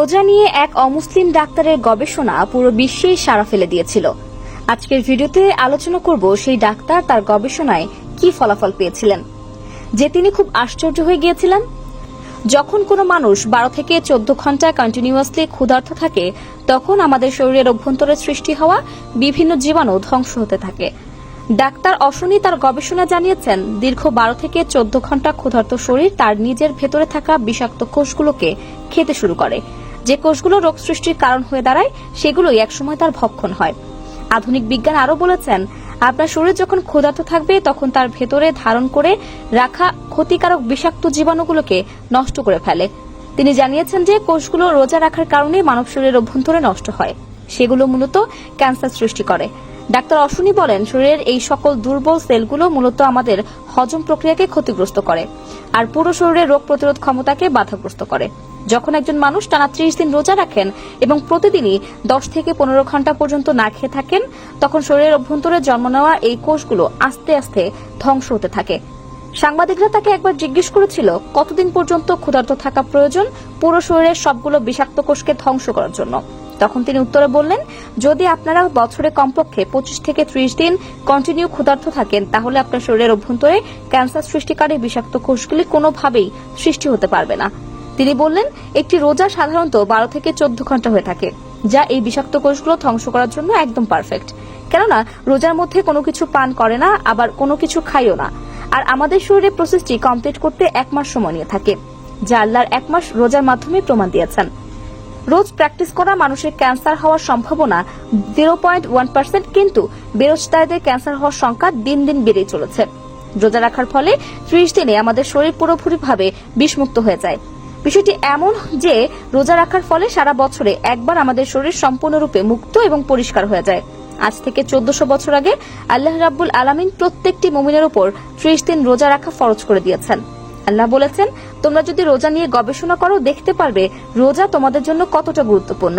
রোজা নিয়ে এক অমুসলিম ডাক্তারের গবেষণা পুরো বিশ্বেই সাড়া ফেলে দিয়েছিল। আজকের ভিডিওতে আলোচনা করব সেই ডাক্তার তার গবেষণায় কি ফলাফল পেয়েছিলেন। যে তিনি খুব আশ্চর্য হয়ে গিয়েছিলেন। যখন কোনো মানুষ বারো থেকে চোদ্দ ঘণ্টা কন্টিনিউয়াসলি ক্ষুধার্ত থাকে, তখন আমাদের শরীরের অভ্যন্তরে সৃষ্টি হওয়া বিভিন্ন জীবাণু ধ্বংস হতে থাকে। ডাক্তার অশনি তার গবেষণা জানিয়েছেন, দীর্ঘ বারো থেকে চোদ্দ ঘণ্টা ক্ষুধার্ত শরীর তার নিজের ভেতরে থাকা বিষাক্ত কোষগুলোকে খেতে শুরু করে। যে কোষগুলো রোগ সৃষ্টির কারণ হয়ে দাঁড়ায়, সেগুলোই একসময় তার ভক্ষণ হয়। আধুনিক বিজ্ঞান আরও বলেছেন, আপনার শরীর যখন ক্ষুধার্ত থাকবে, তখন তার ভেতরে ধারণ করে রাখা ক্ষতিকারক বিষাক্ত জীবাণুগুলোকে নষ্ট করে ফেলে। তিনি জানিয়েছেন যে, কোষগুলো রোজা রাখার কারণে মানব শরীরের অভ্যন্তরে নষ্ট হয়। সেগুলো মূলত ক্যান্সার সৃষ্টি করে। ডাক্তার অশ্বিনী বলেন, শরীরের এই সকল দুর্বল সেলগুলো মূলত আমাদের হজম প্রক্রিয়াকে ক্ষতিগ্রস্ত করে, আর পুরো শরীরের রোগ প্রতিরোধ ক্ষমতাকে বাধাগ্রস্ত করে। যখন একজন মানুষ টানা ত্রিশ দিন রোজা রাখেন এবং প্রতিদিনই দশ থেকে পনেরো ঘণ্টা পর্যন্ত না খেয়ে থাকেন, তখন শরীরের অভ্যন্তরে জন্ম নেওয়া এই কোষগুলো আস্তে আস্তে ধ্বংস হতে থাকে। সাংবাদিকরা তাকে একবার জিজ্ঞেস করেছিল, কতদিন পর্যন্ত ক্ষুধার্ত থাকা প্রয়োজন পুরো শরীরের সবগুলো বিষাক্ত কোষকে ধ্বংস করার জন্য? তখন তিনি উত্তরে বললেন, যদি আপনারা বছরে কমপক্ষে পঁচিশ থেকে ত্রিশ দিন কন্টিনিউ ক্ষুধার্ত থাকেন, তাহলে আপনার শরীরের অভ্যন্তরে ক্যান্সার সৃষ্টিকারী বিষাক্ত কোষগুলি কোনোভাবেই সৃষ্টি হতে পারবে না। তিনি বললেন, একটি রোজা সাধারণত বারো থেকে চোদ্দ ঘণ্টা হয়ে থাকে, যা এই বিষাক্ত কোষগুলো ধ্বংস করার জন্য একদম পারফেক্ট কেননা, রোজার মধ্যে কোনো কিছু পান করে না, আবার কোনো কিছু খাইও না। আর আমাদের শরীরে প্রসেসটি কমপ্লিট করতে এক মাস সময় নিয়ে থাকে, যা আল্লাহর এক মাস রোজার মাধ্যমে প্রমাণ দিয়েছেন। রোজ প্র্যাকটিস করা মানুষের ক্যান্সার হওয়ার সম্ভাবনা জিরো পয়েন্ট ওয়ান পার্সেন্ট কিন্তু বেরোজদারদের ক্যান্সার হওয়ার সংখ্যা দিন দিন বেড়েই চলেছে। রোজা রাখার ফলে ত্রিশ দিনে আমাদের শরীর পুরোপুরিভাবে বিষমুক্ত হয়ে যায়। বিষয়টি এমন যে রোজা রাখার ফলে সারা বছরে একবার আমাদের শরীর সম্পূর্ণরূপে মুক্ত এবং পরিষ্কার হয়ে যায়। আজ থেকে চোদ্দশো বছর আগে আল্লাহ রাব্বুল আলামিন প্রত্যেকটি মুমিনের উপর ত্রিশ দিন রোজা রাখা ফরজ করে দিয়েছেন। আল্লাহ বলেছেন, তোমরা যদি রোজা নিয়ে গবেষণা করো, দেখতে পারবে রোজা তোমাদের জন্য কতটা গুরুত্বপূর্ণ।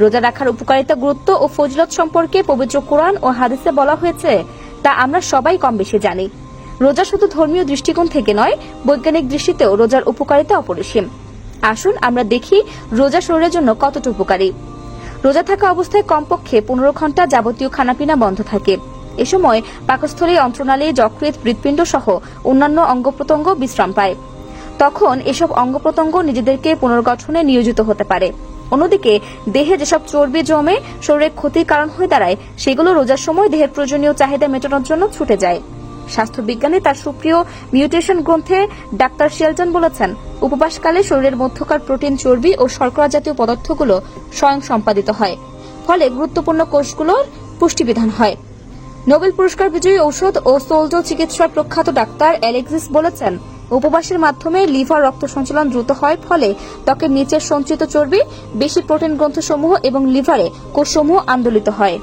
রোজা রাখার উপকারিতা, গুরুত্ব ও ফজিলত সম্পর্কে পবিত্র কোরআন ও হাদিসে বলা হয়েছে, তা আমরা সবাই কম বেশি জানি। রোজা শুধু ধর্মীয় দৃষ্টিকোণ থেকে নয়, বৈজ্ঞানিক দৃষ্টিতেও রোজার উপকারিতা অপরিসীম। আসুন আমরা দেখি রোজা শরীরের জন্য কতটা উপকারী। রোজা থাকা অবস্থায় কমপক্ষে পনেরো ঘণ্টা যাবতীয় খানাপিনা বন্ধ থাকে। এ সময় পাকস্থলী অন্ত্রনালী যকৃত হৃৎপিণ্ড সহ অন্যান্য অঙ্গ প্রত্যঙ্গ বিশ্রাম পায়। তখন এসব অঙ্গ প্রত্যঙ্গ নিজেদেরকে পুনর্গঠনে নিয়োজিত হতে পারে। অন্যদিকে, দেহে যেসব চর্বি জমে শরীরে ক্ষতির কারণ হয়ে দাঁড়ায়, সেগুলো রোজার সময় দেহের প্রয়োজনীয় চাহিদা মেটানোর জন্য ছুটে যায়। স্বাস্থ্য বিজ্ঞানে তার সুপ্রিয় মিউটেশন গ্রন্থে ডাক্তার শেলটন বলেছেন, উপবাসকালে শরীরের মধ্যকার প্রোটিন, চর্বি ও শর্করা জাতীয় পদার্থগুলো স্বয়ং সম্পাদিত হয়। ফলে গুরুত্বপূর্ণ কোষগুলোর পুষ্টিবিধান হয়। নোবেল পুরস্কার বিজয়ী ঔষধ ও সোলজো চিকিৎসার প্রখ্যাত ডাক্তার অ্যালেক্সিস বলেছেন, উপবাসের মাধ্যমে লিভার রক্ত সঞ্চালন দ্রুত হয়, ফলে ত্বকের নিচের সঞ্চিত চর্বি, বেশি প্রোটিন গ্রন্থসমূহ এবং লিভারে কোষসমূহ আন্দোলিত হয়।